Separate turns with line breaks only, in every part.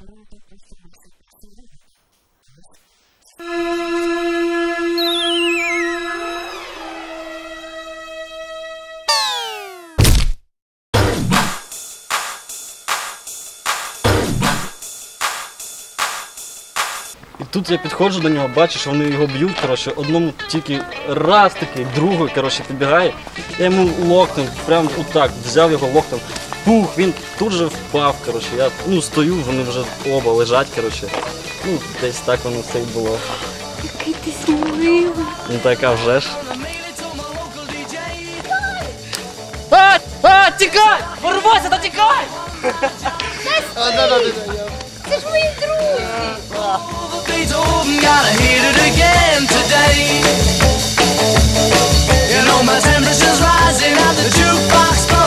І тут я підходжу до нього, бачу, що вони його б'ють, коротше, одному тільки раз такий, другий, коротше, підбігає. Я йому локтем, прям отак, взяв його локтем. Пух, він тут же впав, коротше. Я ну, стою, вони вже оба лежать, коротше. Ну, десь так воно все і було.
Який ти сміливий.
Ну така вже ж. А, а, тікай! Порвайся, та тікай!
Це ж мої друзі.
Beethoven, gotta hit it again today. You know my temperature's rising at the jukebox for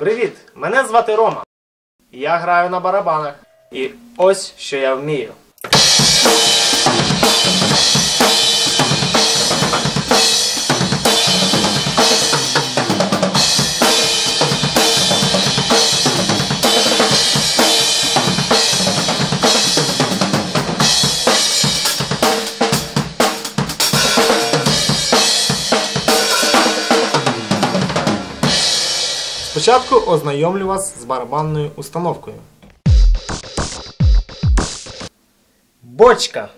Привіт! Мене звати Рома. Я граю на барабанах. І ось що я вмію. Спочатку ознайомлю вас з барабанною установкою. Бочка.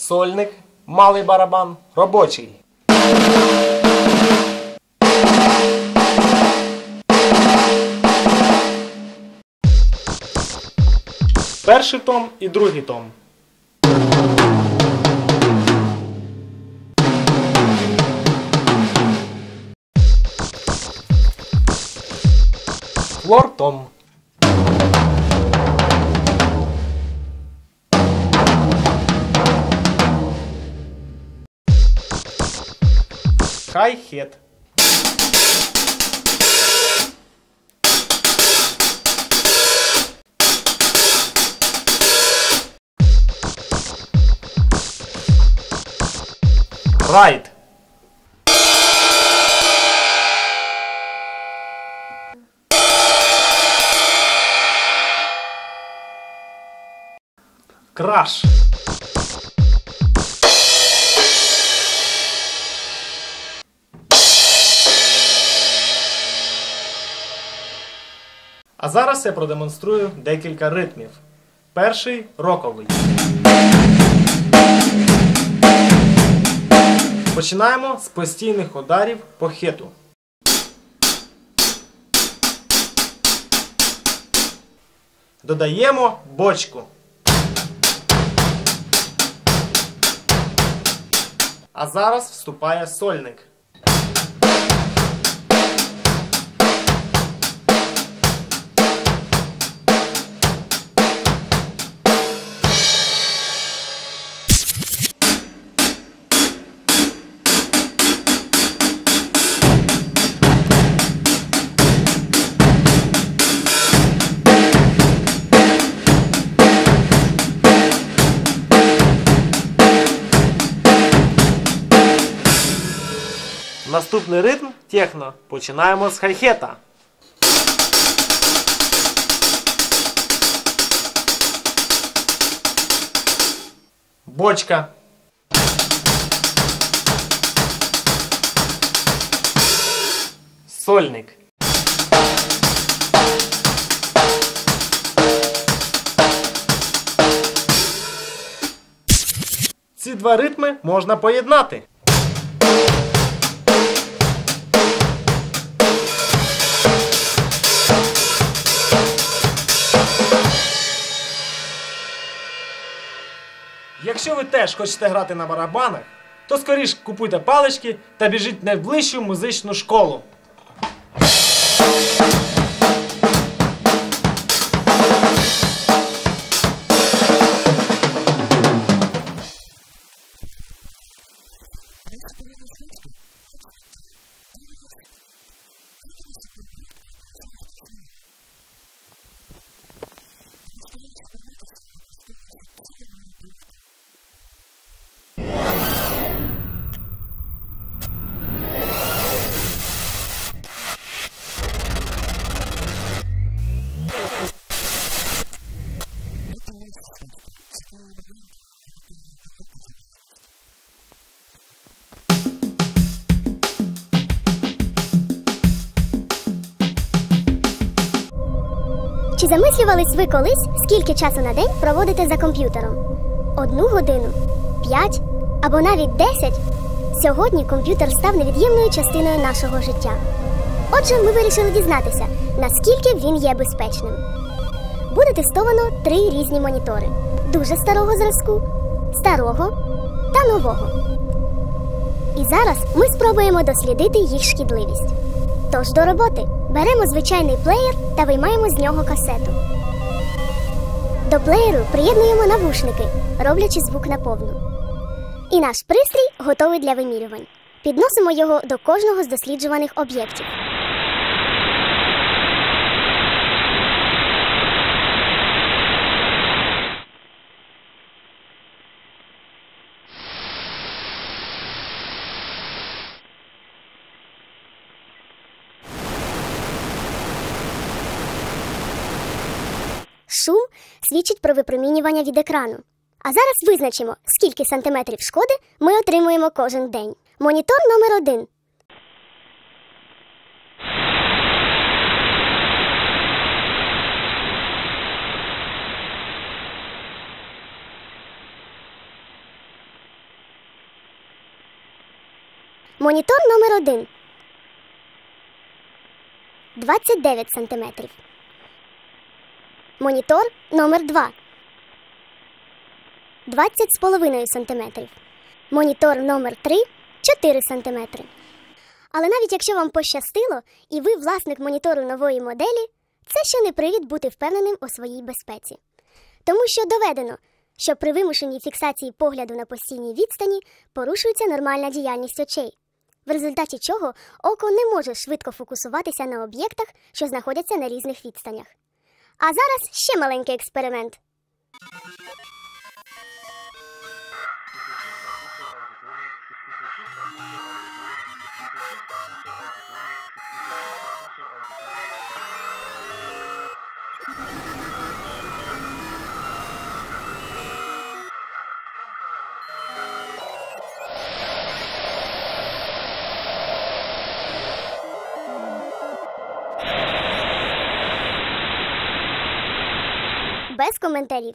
Сольник, малий барабан, робочий. Перший том і другий том. Флор том. Хай-хет. Райт. Краш. А зараз я продемонструю декілька ритмів. Перший роковий. Починаємо з постійних ударів по хиту. Додаємо бочку. А зараз вступає сольник. Наступний ритм техно. Починаємо з хай-хета. бочка. Сольник. Ці два ритми можна поєднати. Якщо ви теж хочете грати на барабанах, то скоріш купуйте палички та біжіть в найближчу музичну школу.
Замислювались ви колись, скільки часу на день проводите за комп'ютером? Одну годину, п'ять або навіть десять? Сьогодні комп'ютер став невід'ємною частиною нашого життя. Отже, ми вирішили дізнатися, наскільки він є безпечним. Буде тестовано три різні монітори: дуже старого зразку, старого та нового. І зараз ми спробуємо дослідити їх шкідливість. Тож до роботи беремо звичайний плеєр та виймаємо з нього касету. До плеєру приєднуємо навушники, роблячи звук наповну. І наш пристрій готовий для вимірювань. Підносимо його до кожного з досліджуваних об'єктів. Про випромінювання від екрану. А зараз визначимо, скільки сантиметрів шкоди ми отримуємо кожен день. Монітор номер один. Монітор номер один. 29 сантиметрів. Монітор номер 2 20,5 см. Монітор номер 3 4 см. Але навіть якщо вам пощастило і ви власник монітору нової моделі, це ще не привід бути впевненим у своїй безпеці. Тому що доведено, що при вимушеній фіксації погляду на постійній відстані порушується нормальна діяльність очей, в результаті чого око не може швидко фокусуватися на об'єктах, що знаходяться на різних відстанях. А зараз ще маленький експеримент. Коментарів.